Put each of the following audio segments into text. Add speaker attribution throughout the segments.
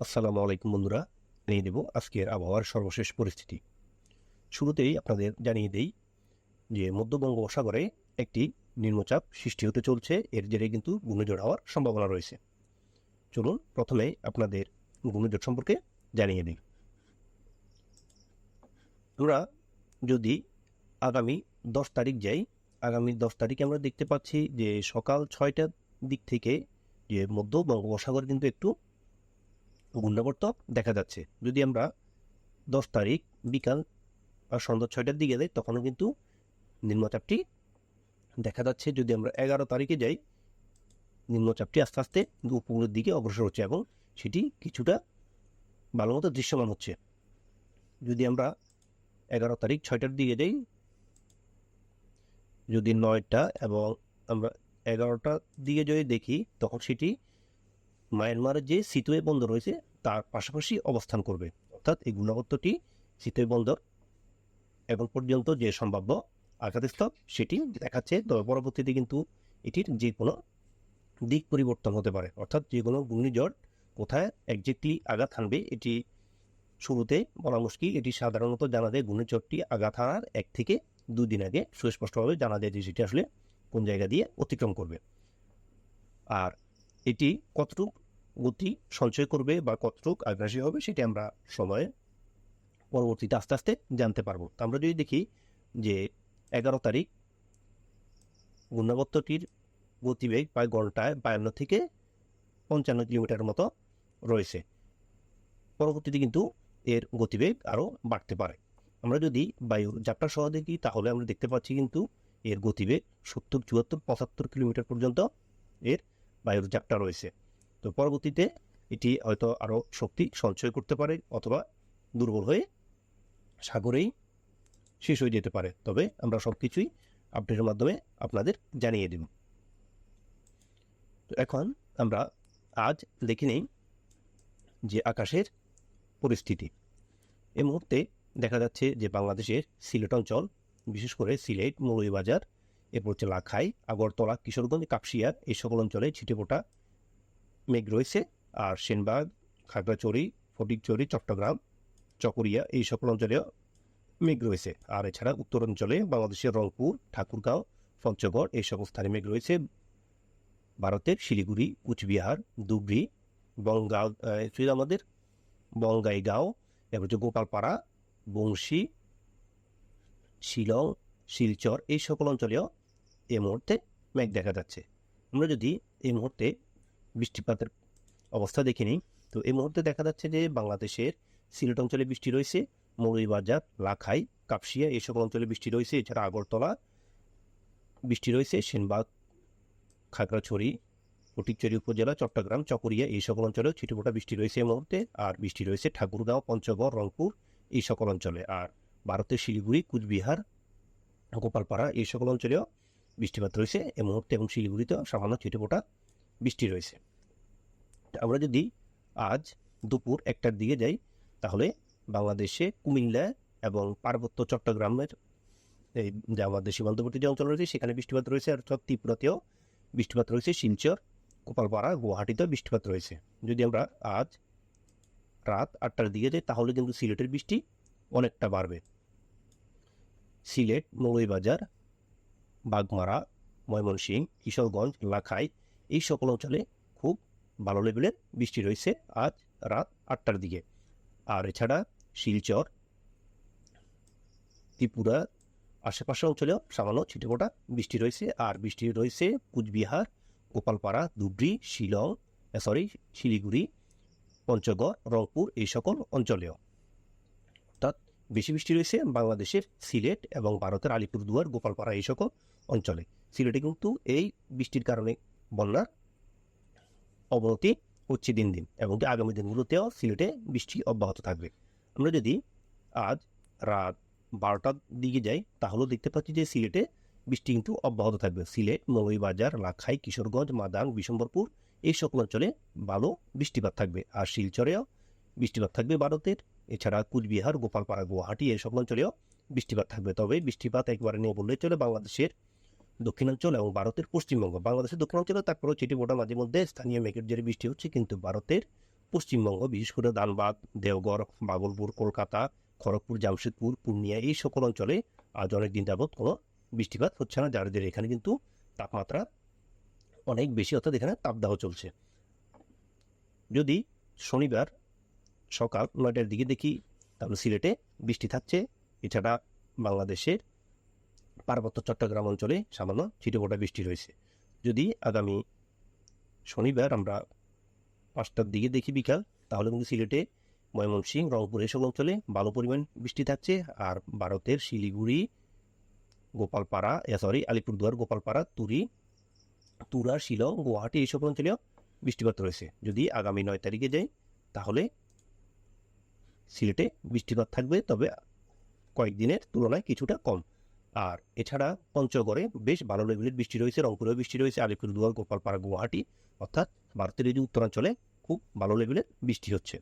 Speaker 1: আসসালামু আলাইকুম বন্ধুরা, জানিয়ে দেব আজকের আবহাওয়ার সর্বশেষ পরিস্থিতি। শুরুতেই আপনাদের জানিয়ে দেই যে মধ্য বঙ্গোপসাগরে একটি নিম্নচাপ সৃষ্টি হতে চলছে, এর জেরে কিন্তু ঘূর্ণিঝড় হওয়ার সম্ভাবনা রয়েছে। চলুন প্রথমে আপনাদের ঘূর্ণিঝড় সম্পর্কে জানিয়ে দিই। আমরা যদি আগামী দশ তারিখ যাই, আগামী দশ তারিখে আমরা দেখতে পাচ্ছি যে সকাল ছয়টার দিক থেকে যে মধ্য বঙ্গোপসাগর কিন্তু একটু ঘূর্ণাবর্ত দেখা যাচ্ছে। যদি আমরা দশ তারিখ বিকাল বা সন্ধ্যা ছয়টার দিকে যাই, তখনও কিন্তু নিম্নচাপটি দেখা যাচ্ছে। যদি আমরা এগারো তারিখে যাই, নিম্নচাপটি আস্তে আস্তে উপকূলের দিকে অগ্রসর হচ্ছে এবং সেটি কিছুটা ভালো মতো দৃশ্যমান হচ্ছে। যদি আমরা এগারো তারিখ ছয়টার দিকে যাই, যদি নয়টা এবং আমরা এগারোটার দিকে যদি দেখি, তখন সেটি মায়ানমারের যে সিতুয়ে বন্দর রয়েছে তার পাশাপাশি অবস্থান করবে। অর্থাৎ এই গুণগতটি সিতুয়ে বন্দর এবং পর্যন্ত যে সম্ভাব্য আঘাতস্থল সেটি দেখাচ্ছে, তবে পরবর্তীতে কিন্তু এটির যে কোনো দিক পরিবর্তন হতে পারে। অর্থাৎ যে কোনো ঘূর্ণিঝড় কোথায় একজ্যাক্টলি আঘাত হানবে, এটি শুরুতে বলা মুশকিল। এটি সাধারণত জানা যায় ঘূর্ণিঝড়টি আঘাত হানার এক থেকে দুই দিন আগে। সুস্পষ্টভাবে জানা যায় যে সেটি আসলে কোন জায়গা দিয়ে অতিক্রম করবে। আর এটি কতটুক গতি সঞ্চয় করবে বা কতটুক আগ্রাসী হবে সেটি আমরা সময়ে পরবর্তীতে আস্তে আস্তে জানতে পারব। তো আমরা যদি দেখি যে এগারো তারিখ ঘূর্ণাবর্তটির গতিবেগ প্রায় ঘন্টায় বায়ান্ন থেকে পঞ্চান্ন কিলোমিটার মতো রয়েছে। পরবর্তীতে কিন্তু এর গতিবেগ আরও বাড়তে পারে। আমরা যদি বায়ুর যাত্রা সহ দেখি, তাহলে আমরা দেখতে পাচ্ছি কিন্তু এর গতিবেগ সত্তর, চুয়াত্তর, পঁচাত্তর কিলোমিটার পর্যন্ত এর বায়ুর চাপটা রয়েছে। তো পরবর্তীতে এটি হয়তো আরও শক্তি সঞ্চয় করতে পারে অথবা দুর্বল হয়ে সাগরেই শেষ হয়ে যেতে পারে। তবে আমরা সব কিছুই আপডেটের মাধ্যমে আপনাদের জানিয়ে দেব। তো এখন আমরা আজ দেখে নেই যে আকাশের পরিস্থিতি। এই মুহূর্তে দেখা যাচ্ছে যে বাংলাদেশের সিলেট অঞ্চল, বিশেষ করে সিলেট, মৌলভীবাজার, এরপর হচ্ছে লাখাই, আগরতলা, কিশোরগঞ্জ কাপসিয়া এই সকল অঞ্চলে ছিটেফোঁটা মেঘ রয়েছে আর সেনবাগ খাগড়াছড়ি ফটিকচড়ি চট্টগ্রাম চকরিয়া এই সকল অঞ্চলেও মেঘ রয়েছে। আর এছাড়া উত্তরাঞ্চলে বাংলাদেশের রংপুর ঠাকুরগাঁও পঞ্চগড় এই সকল স্থানে মেঘ রয়েছে। ভারতের শিলিগুড়ি কুচবিহার ধুবড়ি বঙ্গাল আহ, আমাদের বঙ্গাইগাঁও এরপর হচ্ছে গোপালপাড়া বংশী শিলং শিলচর এই সকল অঞ্চলেও এই মুহূর্তে মেঘ দেখা যাচ্ছে। আমরা যদি এই মুহূর্তে বৃষ্টিপাতের অবস্থা দেখে নিই। তো এই মুহূর্তে দেখা যাচ্ছে যে বাংলাদেশের সিলেট অঞ্চলে বৃষ্টি রয়েছে, মৌলভীবাজার, লাখাই, কাপসিয়া এই সকল অঞ্চলে বৃষ্টি রয়েছে। এছাড়া আগরতলা বৃষ্টি রয়েছে, সেনবাগ, খাগড়াছড়ি, ফটিকছড়ি উপজেলা, চট্টগ্রাম, চকরিয়া এই সকল অঞ্চলেও ছিটেফোঁটা বৃষ্টি রয়েছে এই মুহূর্তে। আর বৃষ্টি রয়েছে ঠাকুরগাঁও, পঞ্চগড়, রংপুর এই সকল অঞ্চলে। আর ভারতের শিলিগুড়ি, কুচবিহার, গোপালপাড়া এই সকল অঞ্চলেও বৃষ্টিপাত রয়েছে এই মুহূর্তে এবং শিলিগুড়িতেও সামান্য ছিটেফোঁটা বৃষ্টি রয়েছে। আমরা যদি আজ দুপুর একটার দিকে যাই, তাহলে বাংলাদেশে কুমিল্লা এবং পার্বত্য চট্টগ্রামের এই যে আমাদের সীমান্তবর্তী যে অঞ্চল রয়েছে, সেখানে বৃষ্টিপাত রয়েছে, অর্থাৎ ত্রিপুরাতেও বৃষ্টিপাত রয়েছে। শিলচর, গোপালপাড়া, গুয়াহাটিতেও বৃষ্টিপাত রয়েছে। যদি আমরা আজ রাত আটটার দিকে যাই, তাহলে কিন্তু সিলেটের বৃষ্টি অনেকটা বাড়বে। সিলেট, মৌলভীবাজার, বাগমারা, ময়মনসিংহ, কিশোরগঞ্জ, লাখাই, এই সকল অঞ্চলে ভালো লেভেলের বৃষ্টি রয়েছে আজ রাত আটটার দিকে। আর এছাড়া শিলচর, ত্রিপুরা আশেপাশে অঞ্চলেও সামান্য ছিটেফোঁটা বৃষ্টি রয়েছে। আর বৃষ্টি রয়েছে কুচবিহার, গোপালপাড়া, ধুবড়ি, শিলং সরি শিলিগুড়ি, পঞ্চগড়, রংপুর এই সকল অঞ্চলেও। অর্থাৎ বেশি বৃষ্টি রয়েছে বাংলাদেশের সিলেট এবং ভারতের আলিপুরদুয়ার, গোপালপাড়া এই সকল অঞ্চলে। সিলেটে কিন্তু এই বৃষ্টির কারণে বন্যার অবনতি হচ্ছে দিন দিন এবং আগামী দিনগুলোতেও সিলেটে বৃষ্টি অব্যাহত থাকবে। আমরা যদি আজ রাত বারোটার দিকে যাই, তাহলেও দেখতে পাচ্ছি যে সিলেটে বৃষ্টি কিন্তু অব্যাহত থাকবে। সিলেট, মৌলভীবাজার লাখাই কিশোরগঞ্জ, মাদাং, বিশম্বরপুর এই সকল অঞ্চলে ভালো বৃষ্টিপাত থাকবে। আর শিলচরেও বৃষ্টিপাত থাকবে ভারতের এছাড়া কুচবিহার, গোপালপাড়া, গুয়াহাটি এই সকল অঞ্চলেও বৃষ্টিপাত থাকবে। তবে বৃষ্টিপাত একবারে নিয়ে বললে চলে বাংলাদেশের দক্ষিণাঞ্চল এবং ভারতের পশ্চিমবঙ্গ। বাংলাদেশের দক্ষিণাঞ্চলে তারপরেও চিটিবোটা মাঝে মধ্যে স্থানীয় মেঘের জেরে বৃষ্টি হচ্ছে, কিন্তু ভারতের পশ্চিমবঙ্গ, বিশেষ করে ধানবাদ দেওঘর বাগলপুর কলকাতা, খড়গপুর, জামশেদপুর, পূর্ণিয়া এই সকল অঞ্চলে আজ অনেক দিন যাবৎ কোনো বৃষ্টিপাত হচ্ছে না, যার এখানে কিন্তু তাপমাত্রা অনেক বেশি, অর্থাৎ এখানে তাপদাহ চলছে। যদি শনিবার সকাল নয়টার দিকে দেখি, তাহলে সিলেটে বৃষ্টি থাকছে। এছাড়া বাংলাদেশের পার্বত্য চট্টগ্রাম অঞ্চলে সামান্য ছিটেফোঁটা বৃষ্টি রয়েছে। যদি আগামী শনিবার আমরা পাঁচটার দিকে দেখি বিকাল, তাহলে কিন্তু সিলেটে ময়মনসিংহ রংপুর এসব অঞ্চলে ভালো পরিমাণ বৃষ্টি থাকছে। আর ভারতের শিলিগুড়ি, গোপালপাড়া সরি আলিপুরদুয়ার, গোপালপাড়া, তুরি, তুরা, শিলং, গুয়াহাটি এইসব অঞ্চলেও বৃষ্টিপাত রয়েছে। যদি আগামী নয় তারিখে যাই, তাহলে সিলেটে বৃষ্টিপাত থাকবে, তবে কয়েকদিনের তুলনায় কিছুটা কম। আর এছাড়া পঞ্চগড়ে বেশ ভালো লেভেলের বৃষ্টি রয়েছে, রংপুরেও বৃষ্টি রয়েছে, আলিপুরদুয়ার, গোপালপাড়া, গুয়াহাটি, অর্থাৎ ভারতের এই উত্তরাঞ্চলে খুব ভালো লেভেলের বৃষ্টি হচ্ছে।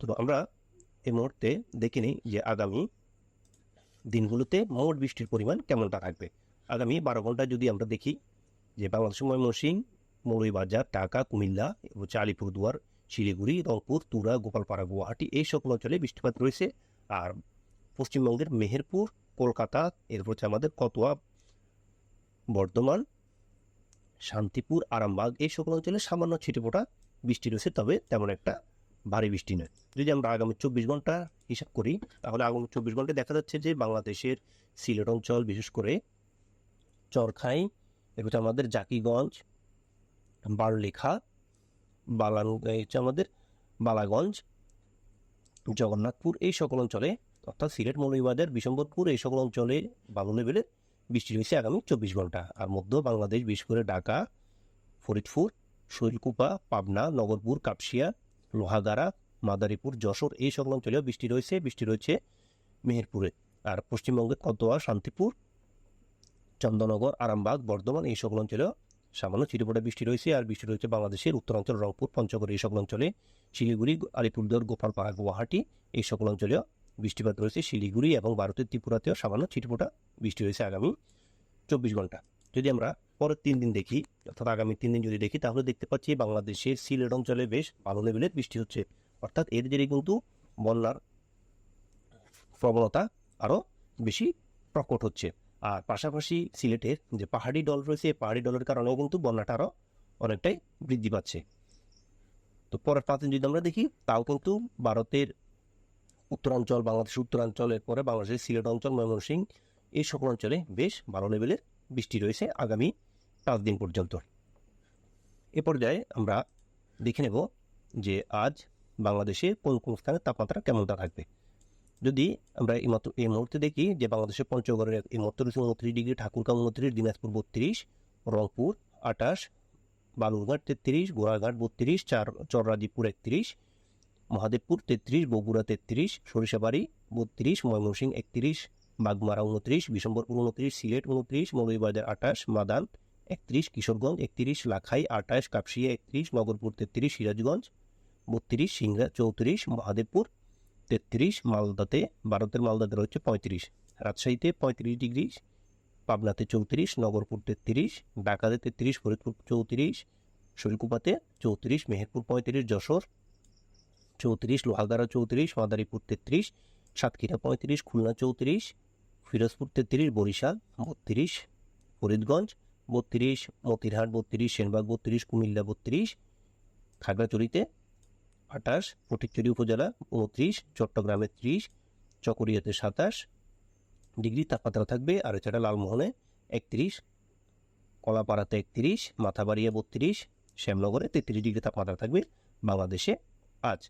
Speaker 1: তো আমরা এই মুহূর্তে দেখে নিই যে আগামী দিনগুলোতে মোট বৃষ্টির পরিমাণ কেমনটা থাকবে। আগামী বারো ঘণ্টা যদি আমরা দেখি যে বাংলাদেশ ময়মনসিংহ, মৌলভীবাজার, ঢাকা, কুমিল্লা এবং আলিপুরদুয়ার, শিলিগুড়ি, রংপুর, তুরা, গোপালপাড়া, গুয়াহাটি এই সকল অঞ্চলে বৃষ্টিপাত রয়েছে। আর পশ্চিমবঙ্গের মেহেরপুর, কলকাতা, এরপর হচ্ছে আমাদের কতোয়া, বর্ধমান, শান্তিপুর, আরামবাগ, এই সকল অঞ্চলে সামান্য ছিটেফোঁটা বৃষ্টি রয়েছে, তবে তেমন একটা ভারী বৃষ্টি নয়। যদি আমরা আগামী চব্বিশ ঘণ্টা হিসাব করি, তাহলে আগামী চব্বিশ ঘন্টায় দেখা যাচ্ছে যে বাংলাদেশের সিলেট অঞ্চল, বিশেষ করে চরখাই হচ্ছে আমাদের জাকিগঞ্জ, বারলেখা, বালান হচ্ছে আমাদের বালাগঞ্জ, জগন্নাথপুর, এই সকল অঞ্চলে অর্থাৎ সিলেট মৌলভীবাজার, বিশম্বরপুর এই সকল অঞ্চলে ভালো লেভেলের বৃষ্টি রয়েছে আগামী চব্বিশ ঘণ্টা। আর মধ্য বাংলাদেশ, বিশেষ করে ঢাকা, ফরিদপুর, শৈলকুপা, পাবনা, নগরপুর, কাপসিয়া, লোহাগাড়া, মাদারীপুর, যশোর এই সকল অঞ্চলেও বৃষ্টি রয়েছে বৃষ্টি রয়েছে মেহেরপুরে। আর পশ্চিমবঙ্গের কতোয়া, শান্তিপুর, চন্দননগর, আরামবাগ, বর্ধমান এই সকল অঞ্চলেও সামান্য ছিটেফোঁটা বৃষ্টি রয়েছে। আর বৃষ্টি রয়েছে বাংলাদেশের উত্তরাঞ্চল, রংপুর, পঞ্চগড় এই সকল অঞ্চলে। শিলিগুড়ি, আলিপুরদুয়ার, গোপালপাড়া, গুয়াহাটি এই সকল অঞ্চলেও বৃষ্টিপাত রয়েছে শিলিগুড়ি এবং ভারতের ত্রিপুরাতেও সামান্য ছিটফোঁটা বৃষ্টি হয়েছে আগামী চব্বিশ ঘণ্টা। যদি আমরা পরের তিন দিন দেখি, অর্থাৎ আগামী তিন দিন যদি দেখি, তাহলে দেখতে পাচ্ছি বাংলাদেশের সিলেট অঞ্চলে বেশ ভালো লেভেলের বৃষ্টি হচ্ছে। অর্থাৎ এর জেরে কিন্তু বন্যার প্রবণতা আরও বেশি প্রকট হচ্ছে। আর পাশাপাশি সিলেটের যে পাহাড়ি ডল রয়েছে পাহাড়ি ডলের কারণেও কিন্তু বন্যাটা আরও অনেকটাই বৃদ্ধি পাচ্ছে। তো পরের পাঁচ দিন যদি আমরা দেখি, তাও কিন্তু ভারতের উত্তরাঞ্চল, বাংলাদেশের উত্তরাঞ্চলের পরে বাংলাদেশের সিলেট অঞ্চল ময়মনসিংহ এই সকল অঞ্চলে বেশ ভালো লেভেলের বৃষ্টি রয়েছে আগামী পাঁচ দিন পর্যন্ত। এ পর্যায়ে আমরা দেখে নেব যে আজ বাংলাদেশে কোন কোন স্থানে তাপমাত্রা কেমনটা থাকবে। যদি আমরা এই মাত্র, এই মুহূর্তে দেখি যে বাংলাদেশের পঞ্চগড়ের এই রয়েছে উনত্রিশ ডিগ্রি ঠাকুরকা উনত্রিশ, দিনাজপুর বত্রিশ, রংপুর আটাশ বালুরঘাট তেত্রিশ, গোড়াঘাট বত্রিশ, চার চররাজিপুর একত্রিশ মহাদেবপুর তেত্রিশ, বগুড়া তেত্রিশ, সরিষাবাড়ি বত্রিশ, ময়মনসিংহ একত্রিশ, বাগমারা উনত্রিশ বিশম্বরপুর উনত্রিশ সিলেট উনত্রিশ মৌলভীবাজার আঠাশ, মাদান একত্রিশ, কিশোরগঞ্জ একত্রিশ, লাখাই আঠাশ, কাপসিয়া একত্রিশ, নগরপুর তেত্রিশ, সিরাজগঞ্জ বত্রিশ, সিংড়া চৌত্রিশ, মহাদেবপুর তেত্রিশ, মালদাতে, ভারতের মালদাতে রয়েছে পঁয়ত্রিশ, রাজশাহীতে পঁয়ত্রিশ ডিগ্রি, পাবনাতে চৌত্রিশ, নগরপুর তেত্রিশ, ঢাকাতে তেত্রিশ, ফরিদপুর চৌত্রিশ, শৈলকুপাতে চৌত্রিশ, মেহেরপুর পঁয়ত্রিশ, যশোর চৌত্রিশ লোহাগাড়া চৌত্রিশ, মাদারীপুর তেত্রিশ, সাতক্ষীরা পঁয়ত্রিশ, খুলনা চৌত্রিশ, ফিরোজপুর তেত্রিশ, বরিশাল বত্রিশ, ফরিদগঞ্জ বত্রিশ, মতিরহাট বত্রিশ, সেনবাগ বত্রিশ, কুমিল্লা বত্রিশ, খাগড়াছড়িতে আঠাশ ফটিকছড়ি উপজেলা উনত্রিশ চট্টগ্রামে ত্রিশ, চকরিয়াতে সাতাশ, ডিগ্রি তাপমাত্রা থাকবে আর এছাড়া লালমোহনে একত্রিশ, কলাপাড়াতে একত্রিশ, মাথাবাড়িয়া বত্রিশ, শ্যামনগরে তেত্রিশ ডিগ্রি তাপমাত্রা থাকবে বাংলাদেশে আজ।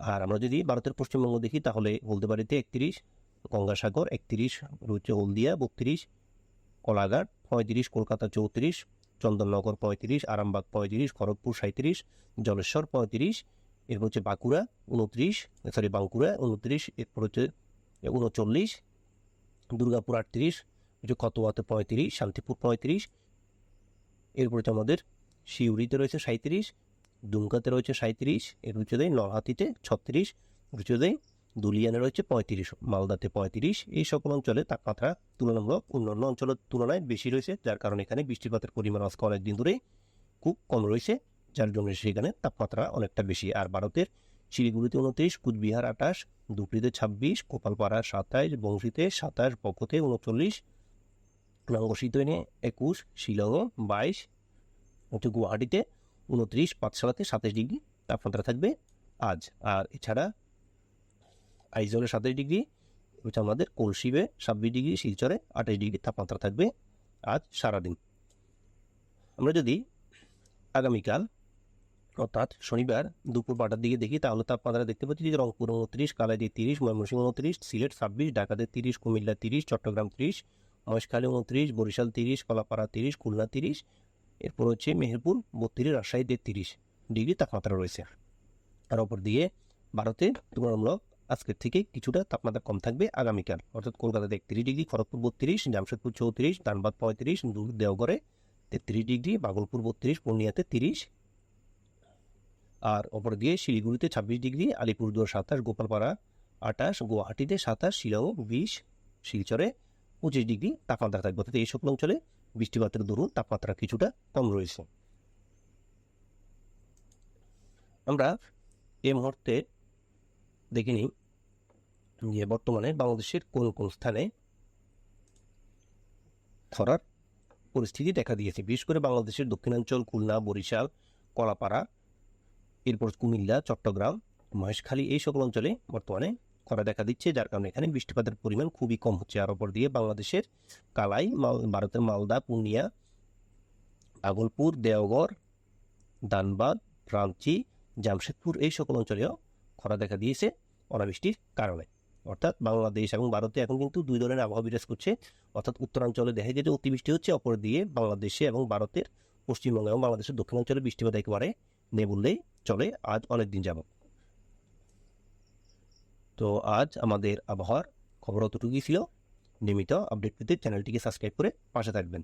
Speaker 1: আর আমরা যদি ভারতের পশ্চিমবঙ্গ দেখি, তাহলে হলদিবাড়িতে একত্রিশ, গঙ্গাসাগর একত্রিশ, রয়েছে হলদিয়া বত্রিশ, কলাঘাট পঁয়ত্রিশ, কলকাতা চৌত্রিশ, চন্দননগর পঁয়ত্রিশ, আরামবাগ পঁয়ত্রিশ, খড়গপুর সাঁত্রিশ জলেশ্বর পঁয়ত্রিশ, এরপর হচ্ছে বাঁকুড়া উনত্রিশ সরি বাঁকুড়া উনত্রিশ এরপর হচ্ছে উনচল্লিশ দুর্গাপুর আটত্রিশ, হচ্ছে কতোয়াতে পঁয়ত্রিশ, শান্তিপুর পঁয়ত্রিশ, এরপর হচ্ছে আমাদের শিউরিতে রয়েছে সাঁত্রিশ দুমকাতে রয়েছে সাঁত্রিশ এর উচ্চদায় নলহাতিতে ছত্রিশ উচ্চদায় দুলিয়ানে রয়েছে পঁয়ত্রিশ, মালদাতে পঁয়ত্রিশ। এই সকল অঞ্চলে তাপমাত্রা তুলনামূলক অন্যান্য অঞ্চলের তুলনায় বেশি রয়েছে, যার কারণে এখানে বৃষ্টিপাতের পরিমাণ আজকে অনেকদিন ধরে খুব কম রয়েছে, যার জন্য সেখানে তাপমাত্রা অনেকটা বেশি। আর ভারতের শিলিগুড়িতে উনত্রিশ, কুচবিহার আঠাশ দুপরিতে ছাব্বিশ কোপালপাড়া সাতাইশ, বংশীতে সাতাশ পক্ষতে উনচল্লিশ নঙ্গশীতনে একুশ শিলং বাইশ, হচ্ছে গুয়াহাটিতে উনত্রিশ পাঠশালাতে সাতাশ ডিগ্রি তাপমাত্রা থাকবে আজ। আর এছাড়া আইজলে সাতাশ ডিগ্রি হচ্ছে আমাদের কলসিবে ছাব্বিশ ডিগ্রি, শিলচরে আঠাশ ডিগ্রি তাপমাত্রা থাকবে আজ সারাদিন। আমরা যদি আগামীকাল, অর্থাৎ শনিবার দুপুর বারোটার দিকে দেখি, তাহলে তাপমাত্রা দেখতে পাচ্ছি যে রংপুর উনত্রিশ কালাইদি তিরিশ, ময়মনসিংহ উনত্রিশ, সিলেট ছাব্বিশ, ঢাকাতে তিরিশ, কুমিল্লা তিরিশ, চট্টগ্রাম তিরিশ, মহেশখালী উনত্রিশ, বরিশাল তিরিশ, কলাপাড়া তিরিশ, খুলনা তিরিশ এরপর হচ্ছে মেহেরপুর বত্রিশ রাজশাহীতে তিরিশ ডিগ্রি তাপমাত্রা রয়েছে। আর অপর দিয়ে ভারতে তুলনামূলক আজকের থেকে কিছুটা তাপমাত্রা কম থাকবে আগামীকাল। অর্থাৎ কলকাতাতে একত্রিশ ডিগ্রি, খড়গপুর বত্রিশ, জামশেদপুর চৌত্রিশ, ধানবাদ পঁয়ত্রিশ দেওঘরে তেত্রিশ ডিগ্রি, বাগলপুর বত্রিশ, পূর্ণিয়াতে তিরিশ। আর অপর দিয়ে শিলিগুড়িতে ছাব্বিশ ডিগ্রি, আলিপুরদুয়ার সাতাশ, গোপালপাড়া আটাশ, গুয়াহাটিতে সাতাশ, শিলং বিশ, শিলচরে পঁচিশ ডিগ্রি তাপমাত্রা থাকবে। অর্থাৎ এই সকল অঞ্চলে বৃষ্টিপাতের দরুন তাপমাত্রা কিছুটা কম রয়েছে। আমরা এই মুহূর্তে দেখে নিই যে বর্তমানে বাংলাদেশের কোন কোন স্থানে খরার পরিস্থিতি দেখা দিয়েছে। বিশেষ করে বাংলাদেশের দক্ষিণাঞ্চল, খুলনা, বরিশাল, কলাপাড়া, এরপর কুমিল্লা, চট্টগ্রাম, মহেশখালী, এই সকল অঞ্চলে বর্তমানে খরা দেখা দিচ্ছে, যার কারণে এখানে বৃষ্টিপাতের পরিমাণ খুবই কম হচ্ছে। আর ওপর দিয়ে বাংলাদেশের কালাই, মাল- ভারতের মালদা পূর্ণিয়া আগলপুর, দেওঘর দানবাদ রাঞ্চি জামশেদপুর এই সকল অঞ্চলেও খরা দেখা দিয়েছে অনাবৃষ্টির কারণে। অর্থাৎ বাংলাদেশ এবং ভারতে এখন কিন্তু দুই ধরনের আবহাওয়া বিরাজ করছে। অর্থাৎ উত্তরাঞ্চলে দেখা যায় গেছে অতিবৃষ্টি হচ্ছে, অপর দিয়ে বাংলাদেশে এবং ভারতের পশ্চিমবঙ্গ এবং বাংলাদেশের দক্ষিণাঞ্চলে বৃষ্টিপাত একেবারে নেই বললেই চলে। আজ অনেক দিন যাব তো আজ আমাদের আবহাওয়ার খবর অতটুকুই ছিল। নিয়মিত আপডেট পেতে চ্যানেলটিকে সাবস্ক্রাইব করে পাশে থাকবেন।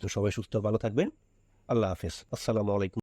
Speaker 1: তো সবাই সুস্থ ভালো থাকবেন। আল্লাহ হাফেজ। আসসালামু আলাইকুম।